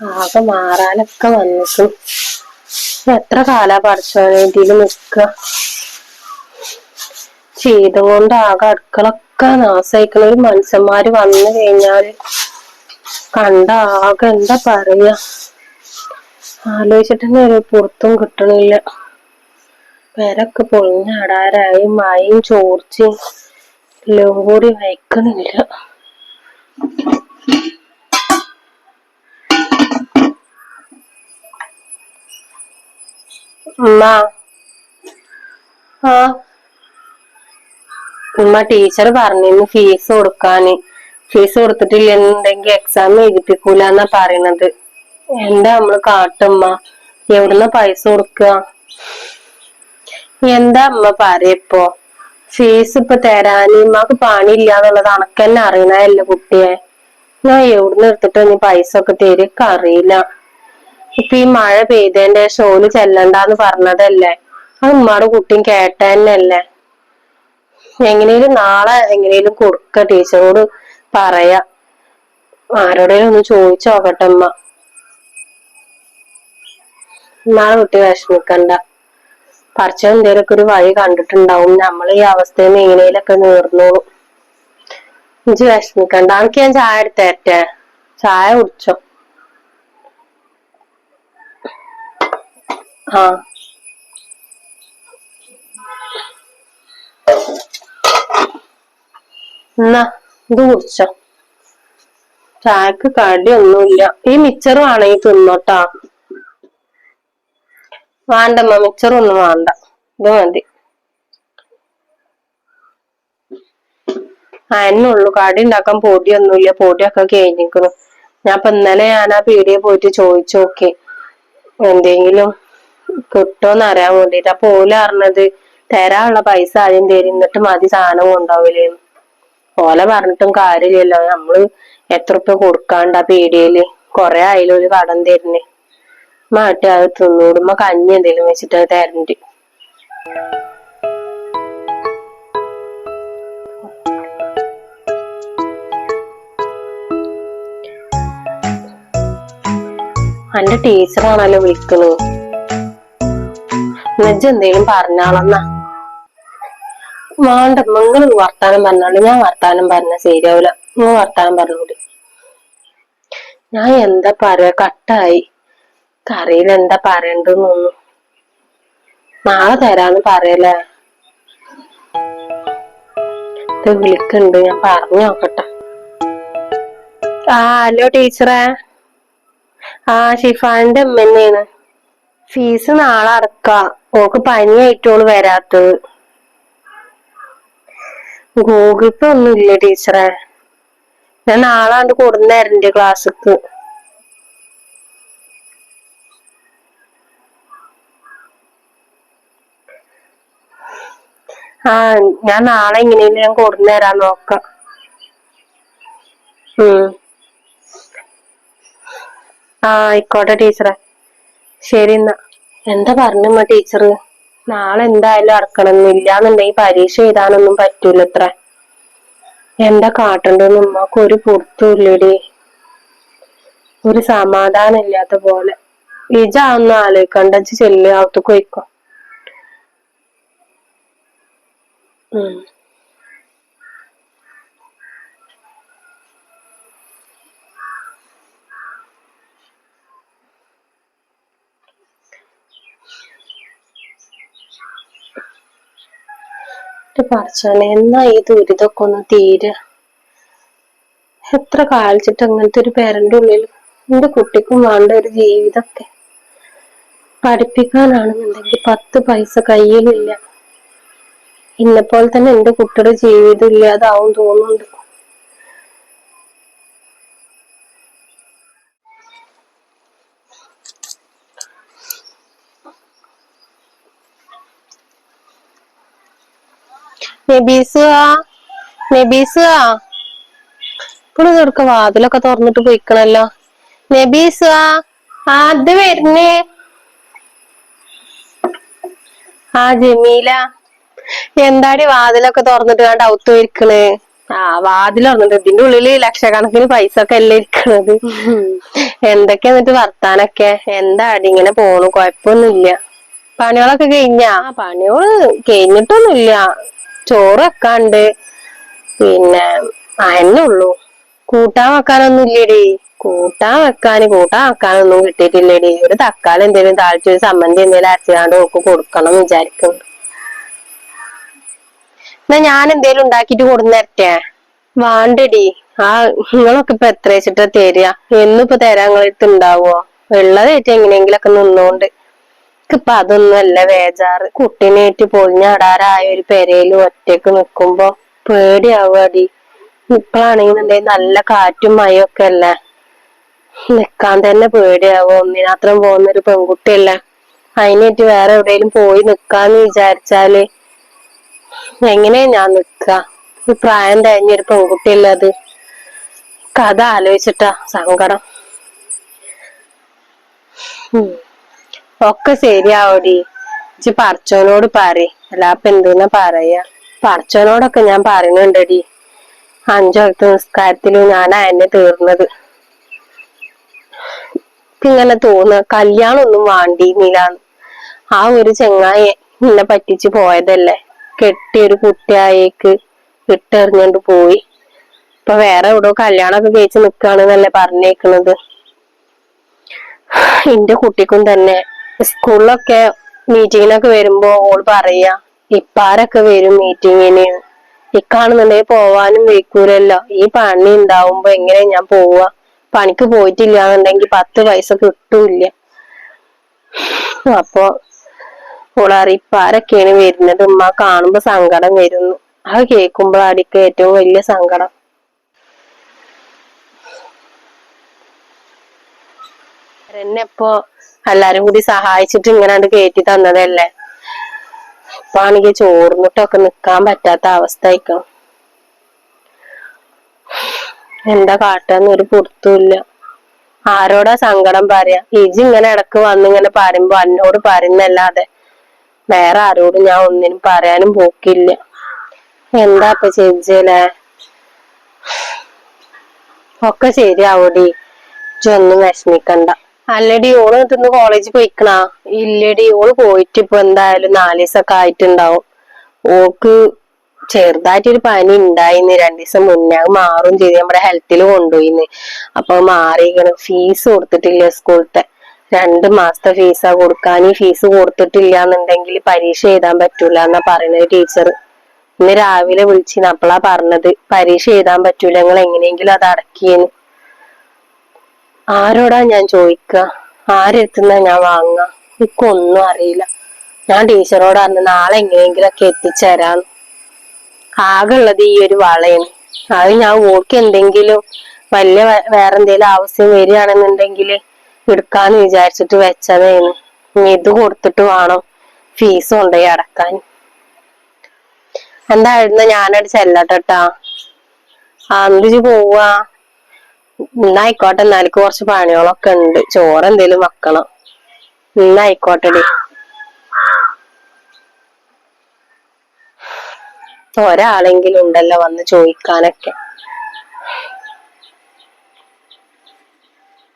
ആകെ മാറാനൊക്കെ വന്നിട്ടു. എത്ര കാലാ പഠിച്ചോനെ ഇതിൽ നിക്ക? ചെയ്തം കൊണ്ട് ആകെ അടുക്കളൊക്കെ നാശയിക്കണ ഒരു മനുഷ്യന്മാര് വന്നു കഴിഞ്ഞാൽ കണ്ട ആകെ എന്താ പറയ? ആലോചിച്ചിട്ട് ഒരു പുറത്തും കിട്ടണില്ല. പേരൊക്കെ പൊളിഞ്ഞാടാരായി മായും ചോർച്ചയും എല്ലാം കൂടി വയ്ക്കണില്ല. ഉമ്മ. ആ. ഉമ്മ ടീച്ചർ പറഞ്ഞിരുന്നു ഫീസ് കൊടുക്കാന്. ഫീസ് കൊടുത്തിട്ടില്ലെന്നുണ്ടെങ്കിൽ എക്സാം എഴുതിപ്പിക്കൂല എന്നാ പറയണത്. എന്താ നമ്മൾ കാട്ടുമ്മ? എവിടുന്ന പൈസ കൊടുക്കുക എന്താ അമ്മ പറയപ്പോ ഫീസ് ഇപ്പൊ തരാന് ഉമ്മക്ക് പണിയില്ല എന്നുള്ളത് അണക്കെന്നെ അറിയണല്ലേ കുട്ടിയെ? ഞാൻ എവിടുന്ന് എടുത്തിട്ട് നീ പൈസ ഒക്കെ തരുക അറിയില്ല. ഇപ്പൊ ഈ മഴ പെയ്തതിന്റെ ഷോൽ ചെല്ലണ്ടെന്ന് പറഞ്ഞതല്ലേ? അത് ഉമ്മാടെ കുട്ടിയും കേട്ടതന്നെയല്ലേ എങ്ങനെയും നാളെ എങ്ങനെയും കൊടുക്ക ടീച്ചറോട് പറയാ. ആരോടേലും ഒന്ന് ചോദിച്ചോക്കട്ടെ അമ്മ നാളെ കുട്ടി വിഷമിക്കണ്ട. പറിച്ച എന്തേലൊക്കെ ഒരു വഴി കണ്ടിട്ടുണ്ടാവും. നമ്മൾ ഈ അവസ്ഥയിൽ നിന്ന് എങ്ങനെയൊക്കെ നേർന്നോളും. ഇഞ്ചി വിഷമിക്കണ്ട. അനക്ക് ഞാൻ ചായ എടുത്തേറ്റേ ചായ കുടിച്ചോ? എന്നാ ഇത് കുറിച്ചോ ചായക്ക് കടിയൊന്നുമില്ല. ഈ മിച്ചർ വേണമെങ്കിൽ തിന്നോട്ടാ. വേണ്ടമ്മ മിച്ചറൊന്നും വേണ്ട. ഇത് മതി. അതിനുള്ളൂ കടി ഉണ്ടാക്കാൻ പൊടിയൊന്നുമില്ല. പൊടിയൊക്കെ കഴിഞ്ഞിരിക്കുന്നു. ഞാൻ ഇപ്പൊ ഇന്നലെ ഞാൻ ആ പീടിയെ പോയിട്ട് ചോദിച്ചു നോക്കി എന്തെങ്കിലും കിട്ടുമോന്ന് അറിയാൻ വേണ്ടിട്ട്. അപ്പൊ ഓല അറിഞ്ഞത് തരാനുള്ള പൈസ ആദ്യം തരും. എന്നിട്ട് മതി സാധനം കൊണ്ടാവില്ലേന്ന് ഓല പറഞ്ഞിട്ടും കാര്യമില്ലല്ലോ. നമ്മൾ എത്ര ഉപ്പ കൊടുക്കാണ്ട പീടിയയിൽ കൊറേ ആയാലും ഒരു കടം തരുന്നേ. മാറ്റി അത് തിന്നൂടുമ്പോ കഞ്ഞി എന്തെങ്കിലും വെച്ചിട്ട് അത് തരണ്ട്. എന്റെ ടീച്ചറാണല്ലോ വിളിക്കണു എന്നുവെച്ച് എന്തേലും പറഞ്ഞാളെന്നാ. വേണ്ട നിങ്ങൾ വർത്താനം പറഞ്ഞാൽ ഞാൻ വർത്താനം പറഞ്ഞ ശരിയാവില്ല നിങ്ങൾ വർത്താനം പറഞ്ഞൂടി ഞാൻ എന്താ പറയാ കട്ടായി. കറിയിൽ എന്താ പറയണ്ടെന്നൊന്നും നാളെ തരാന്ന് പറയലേ വിളിക്കണ്ട് ഞാൻ പറഞ്ഞു നോക്കട്ടെ. ആ ഹലോ ടീച്ചറേ. ആ ഷിഫാന്റെ അമ്മ തന്നെയാണ്. ഫീസ് നാളെ അടക്ക. ഓക്ക് പനിയായിട്ടോൾ വരാത്തത്. ഗൂഗിൾ പേ ഒന്നും ഇല്ല ടീച്ചറെ? ഞാൻ നാളെ കണ്ട് കൊടുന്നേരണ്ട് ക്ലാസ്സിക്ക് ആ ഞാൻ നാളെ ഇങ്ങനെയല്ല ഞാൻ കൊടുന്നേരാൻ നോക്കാം. ഉം. ആ ആയിക്കോട്ടെ ടീച്ചറെ. ശരി എന്നാ. എന്താ പറഞ്ഞമ്മ ടീച്ചർ നാളെ എന്തായാലും അടക്കണം ഇല്ലാന്നുണ്ടെങ്കിൽ പരീക്ഷ എഴുതാനൊന്നും പറ്റൂല അത്ര എന്താ കാട്ടണ്ടെന്ന് ഉമ്മക്ക് ഒരു പുറത്തുമില്ലടി. ഒരു സമാധാനം ഇല്ലാത്ത പോലെ. ഇജ ഒന്ന് ആലോചിക്കണ്ട ഇജ്ജ് ചെല്ല് അകത്തേക്ക് ഉം. പറച്ചോനെ എന്നാ ഈ ദുരിതമൊക്കെ ഒന്ന് തീരെ. എത്ര കാലിച്ചിട്ട് അങ്ങനത്തെ ഒരു പേരന്റെ ഉള്ളിൽ എന്റെ കുട്ടിക്കും വേണ്ട ഒരു ജീവിതമൊക്കെ പഠിപ്പിക്കാനാണെന്നുണ്ടെങ്കിൽ പത്ത് പൈസ കയ്യിലില്ല. ഇന്നെപ്പോലെ തന്നെ എന്റെ കുട്ടിയുടെ ജീവിതം ഇല്ലാതാവും തോന്നുന്നുണ്ട്. നബീസുക നബീസുക ഇപ്പോഴും ഇതൊക്കെ വാതിലൊക്കെ തുറന്നിട്ട് പോയിക്കണല്ലോ. നബീസുക ആ അത് വരുന്നേ. ആ ജമീല. എന്താടി വാതിലൊക്കെ തുറന്നിട്ട് കണ്ട് ഔത്ത് വരിക്കണേ ആ വാതിൽ തുറന്നിട്ട് ഇതിന്റെ ഉള്ളിൽ ലക്ഷക്കണക്കിന് പൈസ ഒക്കെ അല്ലേ ഇരിക്കണത്? എന്തൊക്കെ എന്നിട്ട് വർത്താനൊക്കെ? എന്താടി ഇങ്ങനെ പോണു? കൊഴപ്പൊന്നുമില്ല പണികളൊക്കെ കഴിഞ്ഞാ? ആ, പണികൾ കഴിഞ്ഞിട്ടൊന്നുമില്ല. ചോറ് വെക്കാണ്ട് പിന്നെ അയന്നെ ഉള്ളൂ. കൂട്ടാൻ വെക്കാനൊന്നും ഇല്ലേടി കൂട്ടാൻ വെക്കാന് കൂട്ടാൻ വെക്കാനൊന്നും കിട്ടിയിട്ടില്ലേടി. ഒരു തക്കാളി എന്തെങ്കിലും താഴ്ച ഒരു സമ്മന്തി എന്തെങ്കിലും അരച്ചാണ്ട് ഒക്കെ കൊടുക്കണം എന്ന് വിചാരിക്കുന്നു. എന്നാ ഞാൻ എന്തേലും ഉണ്ടാക്കിട്ട് കൊടുന്നരട്ടെ വാണ്ടടി. ആ നിങ്ങളൊക്കെ ഇപ്പൊ എത്ര വെച്ചിട്ടാ തരിക? എന്നിപ്പോ തരാൻ നിങ്ങളടുത്ത് ഉണ്ടാവോ ഉള്ളതായിട്ട് എങ്ങനെയെങ്കിലൊക്കെ നിന്നോണ്ട്. ഇപ്പൊ അതൊന്നും അല്ല വേജാറ്. കുട്ടീനേറ്റ് പൊളിഞ്ഞാടാറായ ഒരു പെരയിൽ ഒറ്റയ്ക്ക് നിക്കുമ്പോ പേടിയാവുകടി ഇപ്പഴാണെന്നുണ്ടെങ്കിൽ നല്ല കാറ്റും മഴയും ഒക്കെ അല്ലേ? നിക്കാൻ തന്നെ പേടിയാവും. ഒന്നിനാത്രം പോകുന്ന ഒരു പെൺകുട്ടിയല്ല? അതിനേറ്റ് വേറെ എവിടെയെങ്കിലും പോയി നിക്കാന്ന് വിചാരിച്ചാൽ എങ്ങനെയാ ഞാൻ നിക്ക? ഈ പ്രായം ഒരു പെൺകുട്ടിയല്ല അത്? കഥ ആലോചിച്ചിട്ടാ സങ്കടം. ഉം. ഒക്കെ ശരിയാവടി. ഇജ്ജ് പറച്ചോനോട് പറ അല്ലാപ്പ എന്തെന്നാ പറയാ? പറച്ചോനോടൊക്കെ ഞാൻ പറയുന്നുണ്ടടി അഞ്ചൊക്കെ നിസ്കാരത്തിൽ ഞാനാ എന്നെ തീർന്നത്. ഇങ്ങനെ തോന്നുക കല്യാണം ഒന്നും വാണ്ടിന്നില്ലാന്ന് ആ ഒരു ചെങ്ങായെ എന്നെ പറ്റിച്ചു പോയതല്ലേ? കെട്ടിയൊരു കുട്ടിയായേക്ക് ഇട്ടെറിഞ്ഞോണ്ട് പോയി. ഇപ്പൊ വേറെ എവിടോ കല്യാണമൊക്കെ കഴിച്ച് നിക്കുകയാണെന്നല്ലേ പറഞ്ഞേക്കുന്നത് എന്റെ കുട്ടിക്കും തന്നെ സ്കൂളിലൊക്കെ മീറ്റിങ്ങിനൊക്കെ വരുമ്പോ ഓൾ പറയാ ഇപ്പാരൊക്കെ വരും മീറ്റിങ്ങിന് ഇക്കാണെന്നുണ്ടെങ്കിൽ പോവാനും വെക്കൂലല്ലോ ഈ പണി ഉണ്ടാവുമ്പോ എങ്ങനെ ഞാൻ പോവാ? പണിക്ക് പോയിട്ടില്ല എന്നുണ്ടെങ്കിൽ പത്ത് പൈസ കിട്ടൂല്ല. അപ്പൊ ഓളറി ഇപ്പാരൊക്കെയാണ് വരുന്നത്. ഉമ്മ കാണുമ്പോ സങ്കടം വരുന്നു. അത് കേൾക്കുമ്പോഴാടിക്ക് ഏറ്റവും വലിയ സങ്കടം. എന്നെ ഇപ്പൊ എല്ലാരും കൂടി സഹായിച്ചിട്ട് ഇങ്ങനെ കേറ്റി തന്നതല്ലേ? ഇപ്പൊ ആണെങ്കിൽ ചോർന്നിട്ടൊക്കെ നിക്കാൻ പറ്റാത്ത അവസ്ഥ എന്താ കാട്ടാന്ന് ഒരു പുറത്തുമില്ല ആരോടാ സങ്കടം പറയാ? ഇജി ഇങ്ങനെ ഇടയ്ക്ക് വന്ന് ഇങ്ങനെ പറയുമ്പോ എന്നോട് പറയുന്നല്ലാതെ വേറെ ആരോടും ഞാൻ ഒന്നിനും പറയാനും പോക്കില്ല. എന്താ ഇപ്പൊ ചേച്ചിയല്ലേ ഒക്കെ ശരിയാവോടി. ഒന്നും വിഷമിക്കണ്ട. അല്ലടി ഓൾ ഇന്ന് കോളേജിൽ പോയിക്കണാ. ഇല്ലടി ഓൾ പോയിട്ട് ഇപ്പൊ എന്തായാലും നാല് ദിവസൊക്കെ ആയിട്ടുണ്ടാവും. ഓക്ക് ചെറുതായിട്ടൊരു പനി ഉണ്ടായിന്ന്. രണ്ടു ദിവസം മുന്നേ അത് മാറും ചെയ്ത്. നമ്മുടെ ഹെൽത്തിൽ കൊണ്ടുപോയിന്ന്. അപ്പൊ മാറിക്കണ് ഫീസ് കൊടുത്തിട്ടില്ല സ്കൂളത്തെ രണ്ട് മാസത്തെ ഫീസാ കൊടുക്കാൻ. ഈ ഫീസ് കൊടുത്തിട്ടില്ല എന്നുണ്ടെങ്കിൽ പരീക്ഷ എഴുതാൻ പറ്റൂല എന്നാ പറയുന്നത് ടീച്ചർ ഇന്ന് രാവിലെ വിളിച്ചിന് അപ്പളാ പറഞ്ഞത്. പരീക്ഷ എഴുതാൻ പറ്റൂല. നിങ്ങൾ എങ്ങനെയെങ്കിലും അത് അടക്കിയെന്ന് ആരോടാ ഞാൻ ചോദിക്കുക ആരെത്തുന്ന ഞാൻ വാങ്ങുക എനിക്കൊന്നും അറിയില്ല. ഞാൻ ടീച്ചറോട് അന്ന് നാളെ എങ്ങനെയെങ്കിലൊക്കെ എത്തിച്ചേരാന്ന്. ആകെ ഉള്ളത് ഈ ഒരു വളയാണ്. അത് ഞാൻ ഓൾക്ക് എന്തെങ്കിലും വലിയ വേറെ എന്തെങ്കിലും ആവശ്യം വരികയാണെന്നുണ്ടെങ്കിൽ എടുക്കാന്ന് വിചാരിച്ചിട്ട് വെച്ചതേന്ന്. ഇനി ഇത് കൊടുത്തിട്ട് വേണം ഫീസ് കൊണ്ടുപോയി അടക്കാൻ. എന്തായിരുന്നു ഞാനവിടെ ചെല്ലട്ടെട്ടാ. ആ എന്തിച്ച് പോവാ. ഇന്നായിക്കോട്ടെ എന്നാലിക്ക് കുറച്ച് പണികളൊക്കെ ഉണ്ട്. ചോറ് എന്തേലും വെക്കണം. ഇന്നായിക്കോട്ടെ ഒരാളെങ്കിലും ഉണ്ടല്ലോ വന്ന് ചോദിക്കാനൊക്കെ.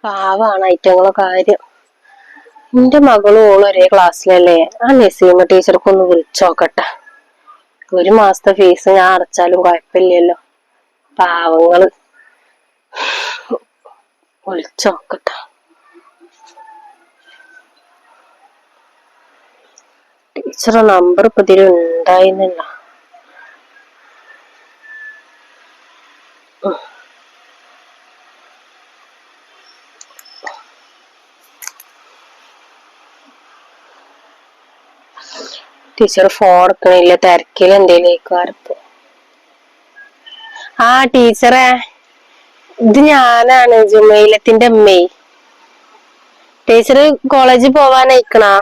പാവാണ് ഐറ്റങ്ങളെ കാര്യം. എന്റെ മകളും ഓളും ഒരേ ക്ലാസ്സിലല്ലേ. ആ നസീമ ടീച്ചർക്കൊന്ന് വിളിച്ചോക്കട്ടെ. ഒരു മാസത്തെ ഫീസ് ഞാൻ അടച്ചാലും കുഴപ്പമില്ലല്ലോ. പാവങ്ങൾ. വിളിച്ചോക്കട്ടെ ടീച്ചറെ നമ്പർ ഇപ്പൊ ഇതിൽ ഉണ്ടായിരുന്നില്ല ടീച്ചർ ഫോൺ എടുക്കണില്ല തിരക്കിൽ എന്തേലും ആ ടീച്ചറെ. ഇത് ഞാനാണ് ജുമൈലത്തിന്റെ അമ്മേ ടീച്ചർ കോളേജിൽ പോവാനയക്കണാ?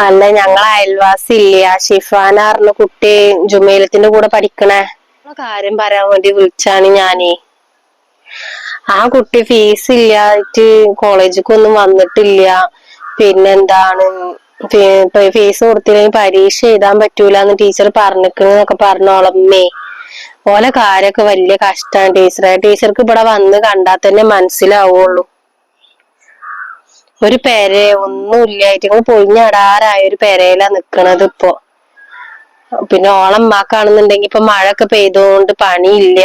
അല്ല ഞങ്ങൾ അയൽവാസി ഇല്ലേ? ഷിഫാന പറഞ്ഞ കുട്ടി ജുമൈലത്തിന്റെ കൂടെ പഠിക്കണേ. കാര്യം പറയാൻ വേണ്ടി വിളിച്ചാണ് ഞാനേ. ആ കുട്ടി ഫീസ് ഇല്ലായിട്ട് കോളേജിക്കൊന്നും വന്നിട്ടില്ല. പിന്നെന്താണ്? ഫീസ് കൊടുത്തില്ലെങ്കിൽ പരീക്ഷ എഴുതാൻ പറ്റൂലെന്ന് ടീച്ചർ പറഞ്ഞിക്കണെന്നൊക്കെ പറഞ്ഞോളമ്മേ ഓലെ കാര്യൊക്കെ വലിയ കഷ്ടാണ് ടീച്ചറെ. ടീച്ചർക്ക് ഇവിടെ വന്ന് കണ്ടാൽ തന്നെ മനസ്സിലാവുള്ളൂ. ഒരു പെര ഒന്നുമില്ലായിട്ട് ഇങ്ങനെ പൊഴിഞ്ഞടാറായ ഒരു പെരയിലാ നിക്കണത് ഇപ്പൊ. പിന്നെ ഓളമ്മാക്കാണെന്നുണ്ടെങ്കി ഇപ്പൊ മഴ ഒക്കെ പെയ്തുകൊണ്ട് പണിയില്ല.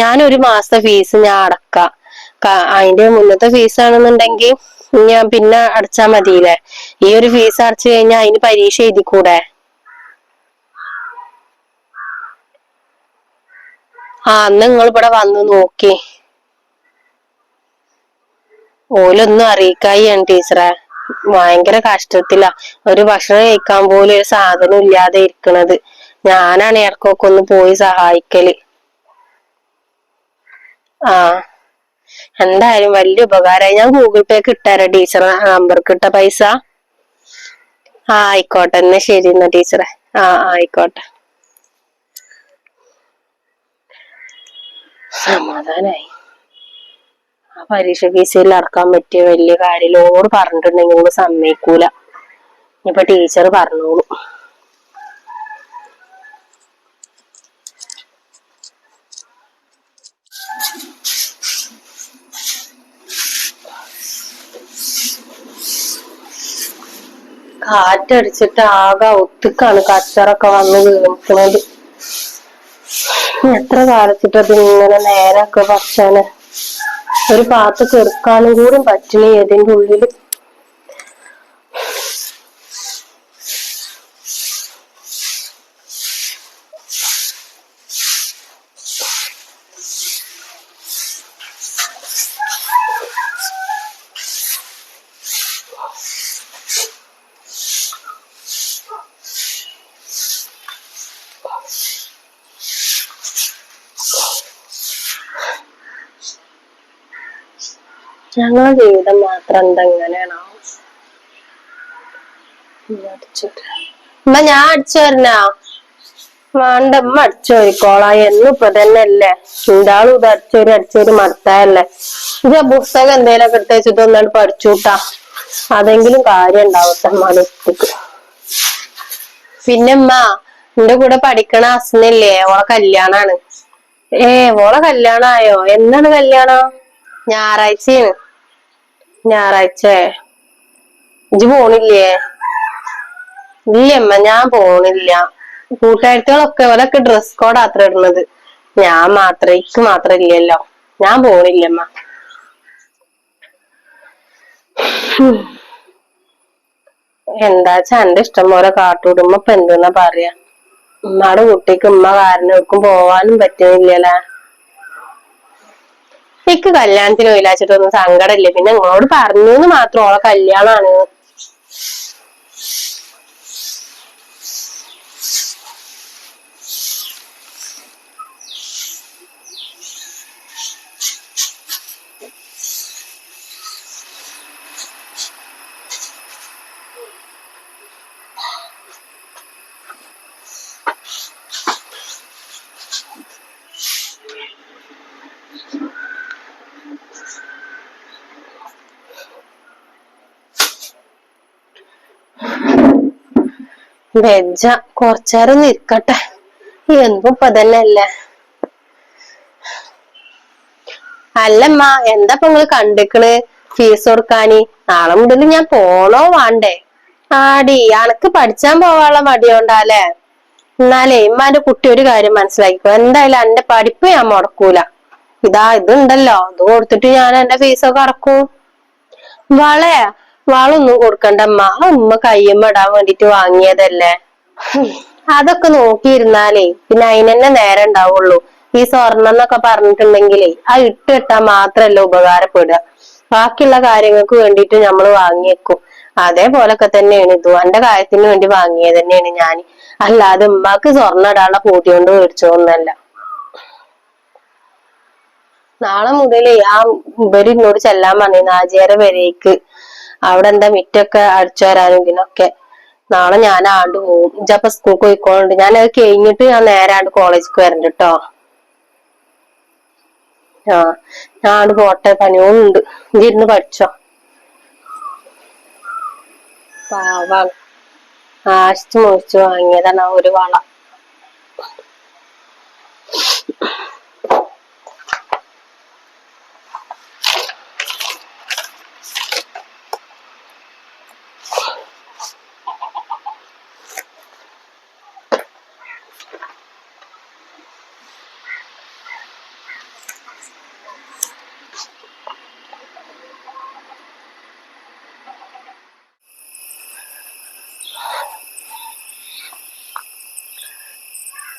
ഞാൻ ഒരു മാസത്തെ ഫീസ് ഞാൻ അടക്കാം. അതിന്റെ മുന്നത്തെ ഫീസ് ആണെന്നുണ്ടെങ്കിൽ ഞാൻ പിന്നെ അടച്ചാ മതിയില്ലേ? ഈ ഒരു ഫീസ് അടച്ചു കഴിഞ്ഞാൽ അതിന് പരീക്ഷ എഴുതിക്കൂടെ? ആ അന്ന് നിങ്ങൾ ഇവിടെ വന്ന് നോക്കി. ഓലൊന്നും അറിയിക്കായിയാണ് ടീച്ചറെ. ഭയങ്കര കഷ്ടത്തിലാ. ഒരു ഭക്ഷണം കഴിക്കാൻ പോലും ഒരു സാധനം ഇല്ലാതെ ഇരിക്കണത്. ഞാനാണ് ഇറക്കൊക്കെ ഒന്ന് പോയി സഹായിക്കൽ. ആ. എന്തായാലും വലിയ ഉപകാരമായി ഞാൻ ഗൂഗിൾ പേ കിട്ടാറ ടീച്ചറെ. നമ്പർക്ക് ഇട്ട പൈസ. ആ ആയിക്കോട്ടെ. എന്നാ ശരി എന്നാ ടീച്ചറെ. ആ, ആയിക്കോട്ടെ. സമാധാനായി. ആ പരീക്ഷ ഫീസിൽ അടക്കാൻ പറ്റിയ വലിയ കാര്യം ഓട് പറഞ്ഞിട്ടുണ്ടെങ്കിൽ ഓട് സമ്മതിക്കൂല. ഇപ്പൊ ടീച്ചർ പറഞ്ഞോളൂ. കാറ്റടിച്ചിട്ട് ആകെ ഒത്തുക്കാണ് കച്ചറൊക്കെ വന്ന് വീണിക്കണത് എത്ര കാലത്തിട്ട് ഇങ്ങനെ നേരൊക്കെ പറിച്ചാന് ഒരു പാത്ത് ചെറുക്കാനും കൂടി പറ്റണേ ഏതിന്റെ ഉള്ളിൽ? ഞങ്ങളെ ജീവിതം മാത്രം എന്താ ഇങ്ങനെയാണോ ഉമ്മ ഞാൻ അടിച്ചു വരണോ? വേണ്ട അടിച്ചു വരിക്കോളാം. എന്നും ഇപ്പൊ തന്നെ അല്ലേ എന്താളും ഇത് അടിച്ചൊരു അടിച്ചൊരു മറത്തായല്ലേ ഇത് ആ പുസ്തകം എന്തേലൊക്കെ എടുത്ത് ഇതൊന്നാണ് ഒന്നാണ് പഠിച്ചുകൂട്ടാ. അതെങ്കിലും കാര്യം ഉണ്ടാവട്ടെ പിന്നെ ഉമ്മ എന്റെ കൂടെ പഠിക്കണ അസ്നല്ലേ ഓളെ കല്യാണാണ്. ഏ ഓളെ കല്യാണായോ? എന്നാണ് കല്യാണം? ഞായറാഴ്ചയാണ്. ഞായറാഴ്ച. ഇജ്ജ് പോണില്ലേ? ഇല്ലമ്മ ഞാൻ പോണില്ല. കൂട്ടുകാരികളൊക്കെ ഇവരൊക്കെ ഡ്രസ് കോഡ് അത്ര ഇടുന്നത്. ഞാൻ മാത്രം ഇക്ക് മാത്രം ഇല്ലല്ലോ ഞാൻ പോണില്ലമ്മ. എന്താച്ചാ എന്റെ ഇഷ്ടം പോലെ കാട്ടുവിടുമ്പോ ഇപ്പൊ എന്തെന്നാ പറയാ? ഉമ്മയുടെ കുട്ടിക്ക് ഉമ്മ കാരണം പോവാനും പറ്റുന്നില്ലല്ലേ എനിക്ക് കല്യാണത്തിന് പോയില്ലാച്ചിട്ടൊന്നും സങ്കടമില്ല. പിന്നെ നിങ്ങളോട് പറഞ്ഞു എന്ന് മാത്രം. ഓളെ കല്യാണാണ്. വെജ കൊറച്ചേരം നിൽക്കട്ടെ. എന്തും ഇപ്പൊ അല്ലമ്മ എന്താ ഇപ്പൊ നിങ്ങൾ കണ്ടിക്കണ്? ഫീസ് കൊടുക്കാന്. നാളെ മുതൽ ഞാൻ പോണോ വേണ്ടേ? ആടി അനക്ക് പഠിച്ചാൻ പോവാനുള്ള മടിയോണ്ടാലേ എന്നാലേ ഇമ്മാന്റെ കുട്ടി ഒരു കാര്യം മനസ്സിലാക്കിക്കോ. എന്തായാലും എന്റെ പഠിപ്പ് ഞാൻ മുടക്കൂല. ഇതാ ഇതുണ്ടല്ലോ. ഇത് കൊടുത്തിട്ട് ഞാൻ എന്റെ ഫീസൊക്കെ അടക്കും. വളെ വളൊന്നും കൊടുക്കണ്ട. അമ്മ ഉമ്മ കയ്യുമ്മ ഇടാൻ വേണ്ടിട്ട് വാങ്ങിയതല്ലേ. അതൊക്കെ നോക്കിയിരുന്നാലേ പിന്നെ അതിനെന്നെ നേരം ഉണ്ടാവുള്ളൂ. ഈ സ്വർണം എന്നൊക്കെ പറഞ്ഞിട്ടുണ്ടെങ്കിലേ ആ ഇട്ട് ഇട്ടാ മാത്രല്ല ഉപകാരപ്പെടുക. ബാക്കിയുള്ള കാര്യങ്ങൾക്ക് വേണ്ടിട്ട് നമ്മൾ വാങ്ങിയേക്കും. അതേപോലൊക്കെ തന്നെയാണ്. ഇതും എന്റെ കാര്യത്തിന് വേണ്ടി വാങ്ങിയത് തന്നെയാണ് ഞാൻ. അല്ലാതെ ഉമ്മാക്ക് സ്വർണ ഇടാനുള്ള പൂട്ടി കൊണ്ട് മേടിച്ചോന്നല്ല നാളെ മുതലേ ആ ഇവർ ഇന്നോട് ചെല്ലാൻ പറഞ്ഞു നാജിയാരെ വരേക്ക്. അവിടെ എന്താ മിറ്റൊക്കെ അടിച്ചു വരാനും ഇതിനൊക്കെ. നാളെ ഞാൻ ആണ്ട് പോകും ഇജപ്പൊ സ്കൂൾ പോയിക്കോളുണ്ട്. ഞാൻ അത് കഴിഞ്ഞിട്ട് ഞാൻ നേരെ ആണ്ട് കോളേജിക്ക് വരണ്ട കേട്ടോ ആ ഞാൻ ആണ്ട് പോട്ടെ പണിയോളുണ്ട് ഇജിരുന്ന് പഠിച്ചോ. പാവാണ്. ആശിച്ചു മോഷിച്ചു വാങ്ങിയതാണ് ഒരു വള.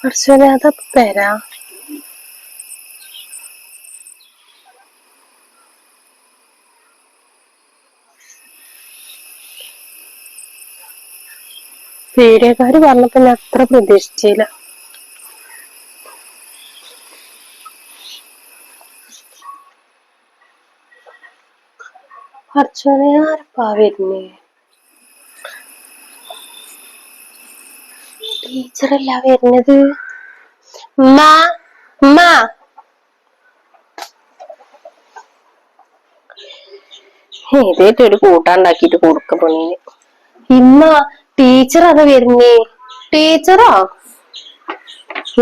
കുറച്ചുകൂടെ അത് തരാ. പീഡിയക്കാര് പറഞ്ഞപ്പോ ഞാൻ അത്ര പ്രതീക്ഷിച്ചില്ല. കുറച്ചുകൂടെ ആരപ്പാ വരുന്നേ? ടീച്ചറല്ല വരുന്നത്. ഏതായിട്ട് ഒരു കൂട്ടാണ്ടാക്കിട്ട് കൊടുക്ക പണീന് ഇമ്മ ടീച്ചർ അത് വരുന്നേ? ടീച്ചറോ?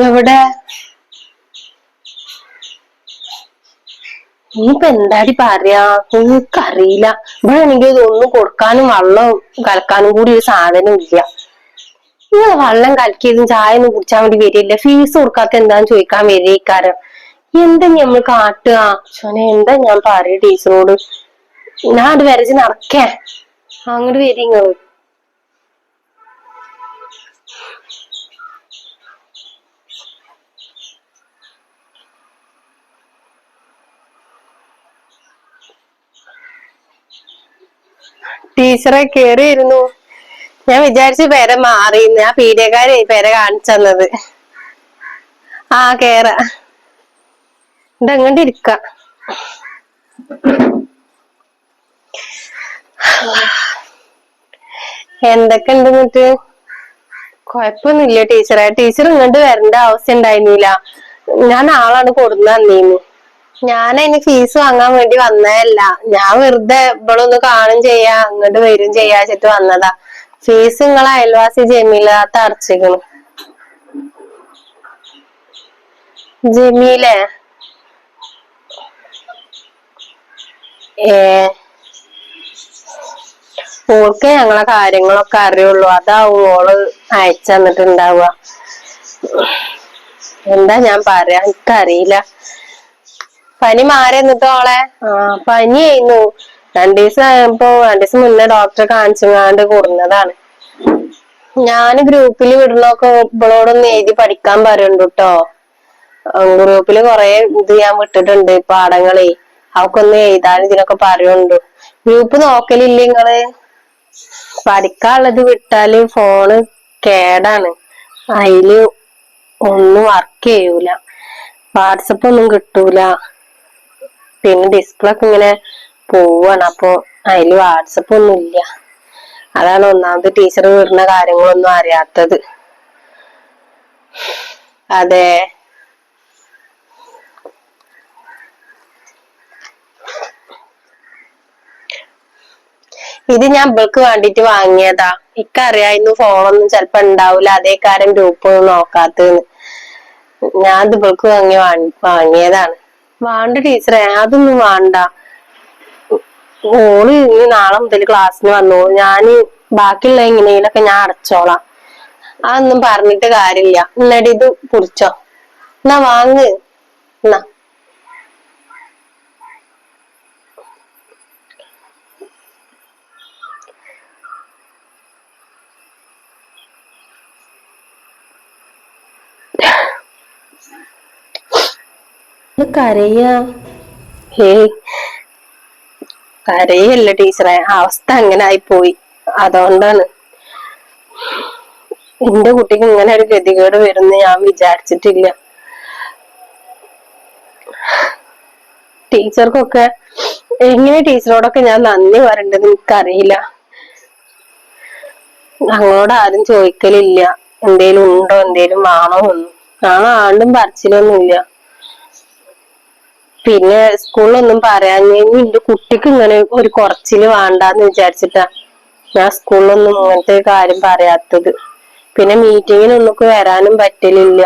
എവിടെ? ഇനിയിപ്പ എന്താടി പറയാ? എനിക്കറിയില്ല. ഇവിടെ ആണെങ്കിൽ ഇതൊന്നും കൊടുക്കാനും വെള്ളം കലക്കാനും കൂടി ഒരു സാധനം ഇല്ല. നിങ്ങൾ വള്ളം കലക്കിയതും ചായ ഒന്നും കുടിച്ചാൻ വേണ്ടി വരില്ല. ഫീസ് കൊടുക്കാത്ത എന്താന്ന് ചോദിക്കാൻ വരിക്കാരം എന്താ നമ്മൾ കാട്ടുക? ചോനെ എന്താ ഞാൻ പറയ ടീച്ചറോട്? ഞാൻ അത് വരച്ച് നടക്കേ. അങ്ങോട്ട് വരി നിങ്ങൾ ടീച്ചറെ കേറിയിരുന്നു? ഞാൻ വിചാരിച്ചു പേരെ മാറി ആ പീഡിയക്കാരെ പേരെ തന്നത്. ആ കേറ. ഇതങ്ങോട്ട് എന്തൊക്കെ ഉണ്ട് എന്നിട്ട് കൊഴപ്പൊന്നുമില്ല ടീച്ചറെ. ടീച്ചർ ഇങ്ങോട്ട് വരേണ്ട ആവശ്യം ഉണ്ടായിരുന്നില്ല. ഞാൻ ആളാണ് കൊടുന്ന തന്നീന്ന്. ഞാൻ ഫീസ് വാങ്ങാൻ വേണ്ടി വന്നതല്ല. ഞാൻ വെറുതെ ഇവളൊന്ന് കാണും ചെയ്യാ ഇങ്ങോട്ട് വരും ചെയ്യാ വെച്ചിട്ട് വന്നതാ. ഫീസ് നിങ്ങളെ അയൽവാസി ജമീലാത്ത അടച്ചിരിക്കണം ജമീല? ഏ. ഓർക്ക് ഞങ്ങളെ കാര്യങ്ങളൊക്കെ അറിയുള്ളൂ. അതാവും ഓൾ അയച്ചു തന്നിട്ടുണ്ടാവുക. എന്താ ഞാൻ പറയാ? എനിക്കറിയില്ല. പനി മാറി എന്നിട്ടോ ഓളെ? ആ പനിയായിരുന്നു. രണ്ടു ദിവസം ആയപ്പോ രണ്ടു മുന്നേ ഡോക്ടറെ കാണിച്ചങ്ങാണ്ട് കൂടുന്നതാണ്. ഞാൻ ഗ്രൂപ്പിൽ വിടണൊക്കെ ഇവളോടൊന്ന് എഴുതി പഠിക്കാൻ പറയുന്നുണ്ട് കേട്ടോ ഗ്രൂപ്പിൽ കൊറേ ഇത് ഞാൻ വിട്ടിട്ടുണ്ട് പാടങ്ങളെ അവക്കൊന്ന് എഴുതാൻ ഇതിനൊക്കെ പറയുന്നുണ്ട് ഗ്രൂപ്പ് നോക്കലില്ലേ നിങ്ങൾ പഠിക്കാനുള്ളത് വിട്ടാൽ ഫോണ് കേടാണ്. അതിൽ ഒന്നും വർക്ക് ചെയ്യൂല. വാട്സപ്പ് ഒന്നും കിട്ടൂല. പിന്നെ ഡിസ്പ്ലേ ഒക്കെ ഇങ്ങനെ പോവാണ്. അപ്പോ അതിൽ വാട്സപ്പ് ഒന്നും ഇല്ല അതാണ് ഒന്നാമത് ടീച്ചർ വിടുന്ന കാര്യങ്ങളൊന്നും അറിയാത്തത്. അതെ. ഇത് ഞാൻ ബൾക്ക് വേണ്ടിട്ട് വാങ്ങിയതാ. ഇക്കറിയായിരുന്നു ഫോണൊന്നും ചെലപ്പോ ഉണ്ടാവൂല. അതേ കാര്യം ഗ്രൂപ്പ് നോക്കാത്തന്ന് ഞാൻ ഇത് ബൾക്ക് വാങ്ങി- വാങ്ങിയതാണ്. വേണ്ട ടീച്ചറെ അതൊന്നും വേണ്ട. ഓൾ ഇനി നാളെ മുതൽ ക്ലാസ്സിന് വന്നു. ഞാൻ ബാക്കിയുള്ള എങ്ങനെയൊക്കെ ഞാൻ അടച്ചോളാം. അതൊന്നും പറഞ്ഞിട്ട് കാര്യമില്ല. എന്നിട്ട് ഇത് കുറിച്ചോ എന്നാ വാങ്ങ്. എന്നാ. കരയാ. ഹേയ് കരയല്ല ടീച്ചറെ. അവസ്ഥ അങ്ങനെ ആയിപ്പോയി. അതുകൊണ്ടാണ്. എന്റെ കുട്ടിക്ക് ഇങ്ങനെ ഒരു ഗതികേട് വരുന്ന ഞാൻ വിചാരിച്ചിട്ടില്ല. ടീച്ചർക്കൊക്കെ എങ്ങനെ ടീച്ചറോടൊക്കെ ഞാൻ നന്ദി പറയേണ്ടത് എനിക്കറിയില്ല. ഞങ്ങളോട് ആരും ചോദിക്കലില്ല. എന്തേലും ഉണ്ടോ എന്തേലും വേണോ ഒന്നും ഞാൻ ആണ്ടും പറച്ചിലൊന്നുമില്ല. പിന്നെ സ്കൂളിലൊന്നും പറയാൻ എന്റെ കുട്ടിക്ക് ഇങ്ങനെ ഒരു കുറച്ചിൽ വേണ്ടാന്ന് വിചാരിച്ചിട്ടാ ഞാൻ സ്കൂളിലൊന്നും ഇങ്ങനത്തെ കാര്യം പറയാത്തത്. പിന്നെ മീറ്റിങ്ങിനൊന്നും വരാനും പറ്റലില്ല.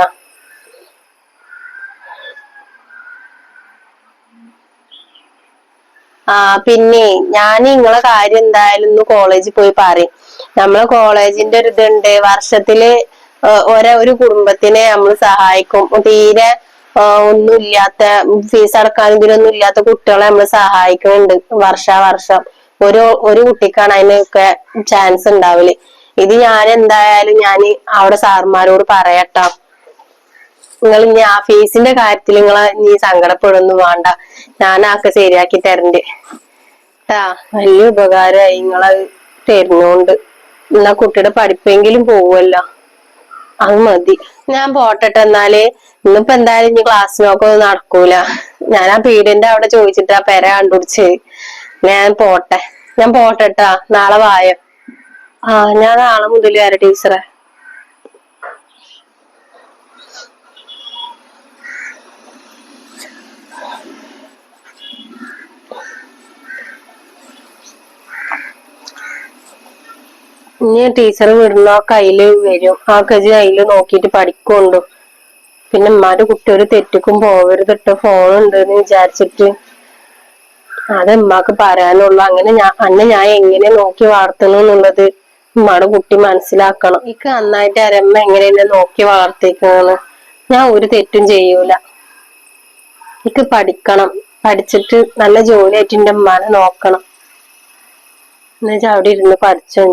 ആ പിന്നെ ഞാൻ നിങ്ങളെ കാര്യം എന്തായാലും ഒന്ന് കോളേജിൽ പോയി പറയും. നമ്മളെ കോളേജിന്റെ ഒരു ഇതുണ്ട്. വർഷത്തിൽ ഒരേ ഒരു കുടുംബത്തിനെ നമ്മൾ സഹായിക്കും. തീരെ ഏഹ് ഒന്നുമില്ലാത്ത ഫീസ് അടക്കാൻ ഇതിനൊന്നും ഇല്ലാത്ത കുട്ടികളെ നമ്മൾ സഹായിക്കുന്നുണ്ട് വർഷാവർഷം ഒരു ഒരു കുട്ടിക്കാണ് അതിനൊക്കെ ചാൻസ് ഉണ്ടാവില്ല ഇത് ഞാൻ എന്തായാലും ഞാൻ അവിടെ സാർമാരോട് പറയട്ടോ. നിങ്ങൾ ഇനി ആ ഫീസിന്റെ കാര്യത്തിൽ നിങ്ങൾ നീ സങ്കടപ്പെടുന്നു വേണ്ട. ഞാൻ ആക്കെ ശരിയാക്കി തരണ്ട്. ട്ടാ വലിയ ഉപകാരമായി നിങ്ങൾ തരുന്നോണ്ട്. എന്നാ കുട്ടിയുടെ പഠിപ്പെങ്കിലും പോവുമല്ലോ അത് മതി. ഞാൻ പോട്ടെട്ടെ എന്നാൽ. ഇന്നിപ്പോ എന്തായാലും ഇനി ക്ലാസ്സിനൊക്കെ ഒന്നും നടക്കൂല. ഞാൻ ആ പീഡിയന്റെ അവിടെ ചോദിച്ചിട്ട് ആ പെര കണ്ടുപിടിച്ച്. ഞാൻ പോട്ടെ. ഞാൻ പോട്ടെട്ടാ. നാളെ വായോ. ആ ഞാൻ നാളെ മുതൽ വരാം ടീച്ചറെ. ഇനി ടീച്ചർ വിടുന്ന ആ കയ്യിൽ വരും. ആ കജി കയ്യിൽ നോക്കിയിട്ട് പഠിക്കുണ്ടു പിന്നെ ഉമ്മാന്റെ കുട്ടി ഒരു തെറ്റിക്കും പോവരുത് ഇട്ട് ഫോൺ ഉണ്ട് എന്ന് വിചാരിച്ചിട്ട്. അത് ഉമ്മാക്ക് പറയാനുള്ളു. അങ്ങനെ ഞാൻ അന്നെ ഞാൻ എങ്ങനെ നോക്കി വളർത്തണം എന്നുള്ളത് ഉമ്മാടെ കുട്ടി മനസ്സിലാക്കണം. എനിക്ക് നന്നായിട്ട് അരമ്മ എങ്ങനെ എന്നെ നോക്കി വളർത്തിക്കണം ഞാൻ ഒരു തെറ്റും ചെയ്യൂല. എനിക്ക് പഠിക്കണം. പഠിച്ചിട്ട് നല്ല ജോലിയായിട്ട് എന്റെ ഉമ്മാനെ നോക്കണം. എന്നുവെച്ചാ അവിടെ ഇരുന്ന് പഠിച്ചു